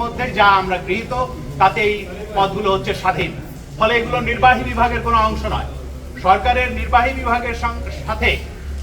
মধ্যে যা আমরা গৃহীত তাতে এই পদগুলো হচ্ছে স্বাধীন। ফলে এগুলো নির্বাহী বিভাগের কোনো অংশ নয়। সরকারের নির্বাহী বিভাগের সাথে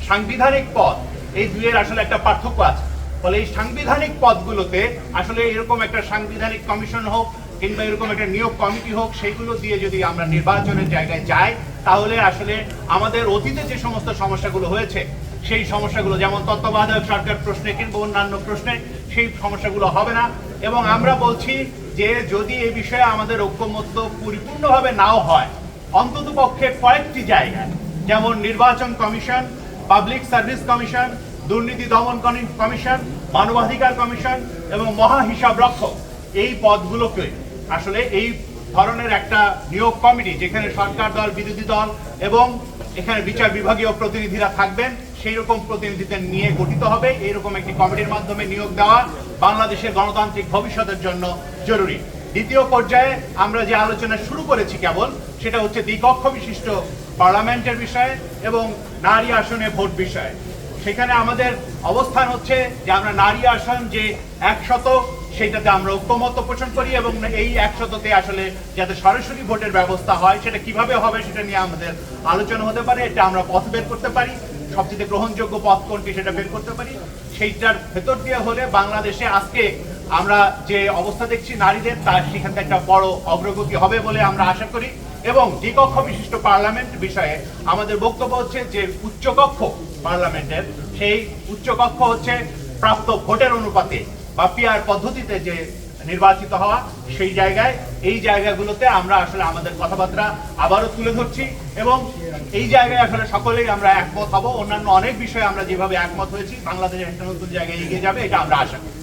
সাংবিধানিক পদ এই দুইয়ের আসলে একটা পার্থক্য আছে। ফলে এই সাংবিধানিক পদগুলোতে আসলে এরকম একটা সাংবিধানিক কমিশন হোক কিংবা এরকম একটা নিয়োগ কমিটি হোক সেইগুলো দিয়ে যদি আমরা নির্বাচনের জায়গায় যাই, তাহলে আসলে আমাদের অতীতে যে সমস্ত সমস্যাগুলো হয়েছে, সেই সমস্যাগুলো, যেমন তত্ত্বাবধায়ক সরকার প্রশ্নে কিংবা অন্যান্য প্রশ্নে, সেই সমস্যাগুলো হবে না। এবং আমরা বলছি যে যদি এই বিষয়ে আমাদের ঐক্যমত্য পরিপূর্ণভাবে নাও হয়, অন্তত পক্ষে কয়েকটি জায়গায়, যেমন নির্বাচন কমিশন, পাবলিক সার্ভিস কমিশন, দুর্নীতি দমন কমিশন, মানবাধিকার কমিশন এবং মহা হিসাব রক্ষক এই পদগুলোকে আসলে এই ধরনের একটা নিয়োগ কমিটি যেখানে সরকার দল, বিরোধী দল এবং এখানে বিচার বিভাগীয় প্রতিনিধিরা থাকবেন। সেই রকম প্রতিনিধিদের নিয়ে গঠিত হবে। এইরকম একটি কমিটির মাধ্যমে নিয়োগ দেওয়া বাংলাদেশের গণতান্ত্রিক ভবিষ্যতের জন্য জরুরি। দ্বিতীয় পর্যায়ে আমরা যে আলোচনা শুরু করেছি কেবল, সেটা হচ্ছে দ্বিকক্ষ বিশিষ্ট পার্লামেন্টের বিষয়ে এবং নারী আসনে ভোট বিষয়ে। সেখানে আমাদের অবস্থান হচ্ছে যে আমরা নারী আসন যে একশত সেইটাতে আমরা ঐক্যমত পোষণ করি এবং এই একশততে আসলে যাতে সরাসরি ভোটের ব্যবস্থা হয়, সেটা কীভাবে হবে সেটা নিয়ে আমাদের আলোচনা হতে পারে, এটা আমরা পথ বের করতে পারি, সবচেয়ে গ্রহণযোগ্য পথ কোনটি সেটা বের করতে পারি, সেইটার ভেতর দিয়ে হলে বাংলাদেশে আজকে আমরা যে অবস্থা দেখছি নারীদের, তার সেখানে একটা বড় অগ্রগতি হবে বলে আমরা আশা করি এবং দ্বিকক্ষ বিশিষ্ট পার্লামেন্ট বিষয়ে আমাদের বক্তব্য হচ্ছে যে উচ্চকক্ষ পার্লামেন্টের, সেই উচ্চকক্ষ হচ্ছে প্রাপ্ত ভোটের অনুপাতে বা পিয়ার পদ্ধতিতে যে নির্বাচিত হওয়া, সেই জায়গায়, এই জায়গাগুলোতে আমরা আসলে আমাদের কথাবার্তা আবারও তুলে ধরছি এবং এই জায়গায় আসলে সকলেই আমরা একমত হব। অন্যান্য অনেক বিষয়ে আমরা যেভাবে একমত হয়েছি বাংলাদেশের একটা নতুন জায়গায় এগিয়ে যাবে, এটা আমরা আশা করি।